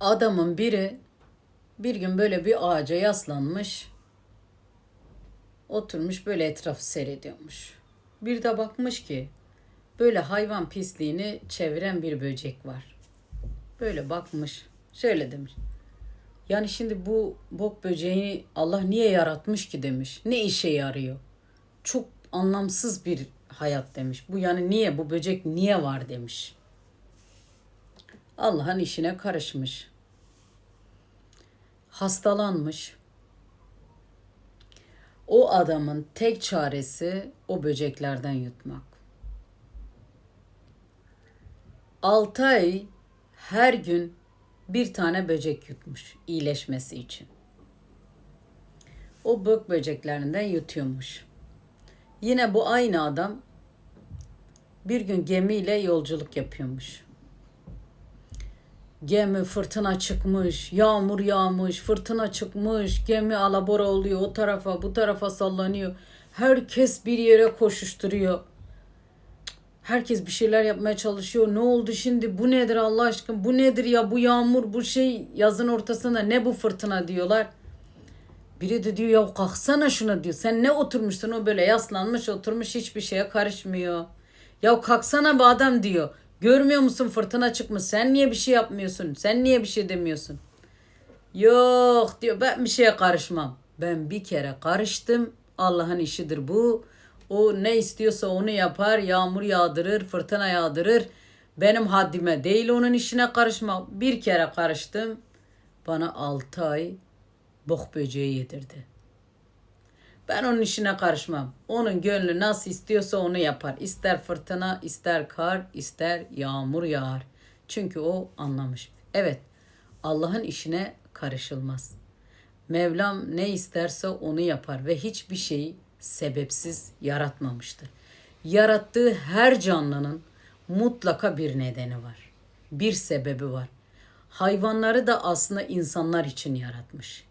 Adamın biri bir gün böyle bir ağaca yaslanmış. Oturmuş böyle etrafı seyrediyormuş. Bir de bakmış ki böyle hayvan pisliğini çeviren bir böcek var. Böyle bakmış. Şöyle demiş. Yani şimdi bu bok böceğini Allah niye yaratmış ki demiş. Ne işe yarıyor? Çok anlamsız bir hayat demiş. Bu yani niye bu böcek niye var demiş. Allah'ın işine karışmış. Hastalanmış. O adamın tek çaresi o böceklerden yutmak. 6 ay her gün bir tane böcek yutmuş iyileşmesi için. O bök böceklerinden yutuyormuş. Yine bu aynı adam bir gün gemiyle yolculuk yapıyormuş. Gemi fırtına çıkmış, yağmur yağmış, fırtına çıkmış, gemi alabora oluyor, o tarafa bu tarafa sallanıyor. Herkes bir yere koşuşturuyor. Herkes bir şeyler yapmaya çalışıyor. Ne oldu şimdi? Bu nedir Allah aşkına? Bu nedir ya? Bu yağmur, bu şey yazın ortasında ne bu fırtına diyorlar. Biri de diyor ya kalksana şuna diyor. Sen ne oturmuşsun o böyle yaslanmış oturmuş hiçbir şeye karışmıyor. Ya kalksana bu adam diyor. Görmüyor musun fırtına çıkmış. Sen niye bir şey yapmıyorsun? Sen niye bir şey demiyorsun? Yok diyor ben bir şeye karışmam. Ben bir kere karıştım. Allah'ın işidir bu. O ne istiyorsa onu yapar. Yağmur yağdırır, fırtına yağdırır. Benim haddime değil onun işine karışma. Bir kere karıştım. Bana altı ay bok böceği yedirdi. Ben onun işine karışmam. Onun gönlü nasıl istiyorsa onu yapar. İster fırtına, ister kar, ister yağmur yağar. Çünkü o anlamış. Evet, Allah'ın işine karışılmaz. Mevlam ne isterse onu yapar ve hiçbir şeyi sebepsiz yaratmamıştır. Yarattığı her canlının mutlaka bir nedeni var. Bir sebebi var. Hayvanları da aslında insanlar için yaratmış.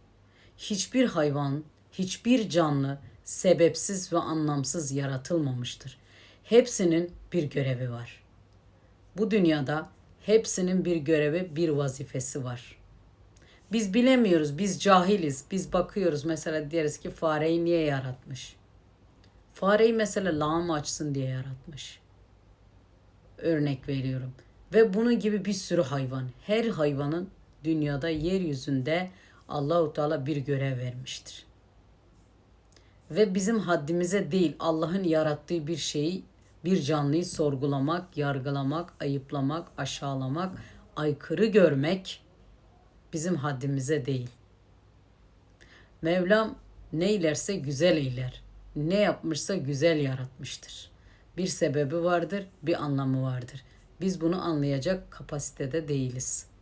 Hiçbir hayvan, hiçbir canlı sebepsiz ve anlamsız yaratılmamıştır. Hepsinin bir görevi var. Bu dünyada hepsinin bir görevi, bir vazifesi var. Biz bilemiyoruz, biz cahiliz. Biz bakıyoruz mesela deriz ki fareyi niye yaratmış? Fareyi mesela lağım açsın diye yaratmış. Örnek veriyorum. Ve bunun gibi bir sürü hayvan. Her hayvanın dünyada yeryüzünde Allahu Teala bir görev vermiştir. Ve bizim haddimize değil Allah'ın yarattığı bir şeyi, bir canlıyı sorgulamak, yargılamak, ayıplamak, aşağılamak, aykırı görmek bizim haddimize değil. Mevlam ne ilerse güzel eyler. Ne yapmışsa güzel yaratmıştır. Bir sebebi vardır, bir anlamı vardır. Biz bunu anlayacak kapasitede değiliz.''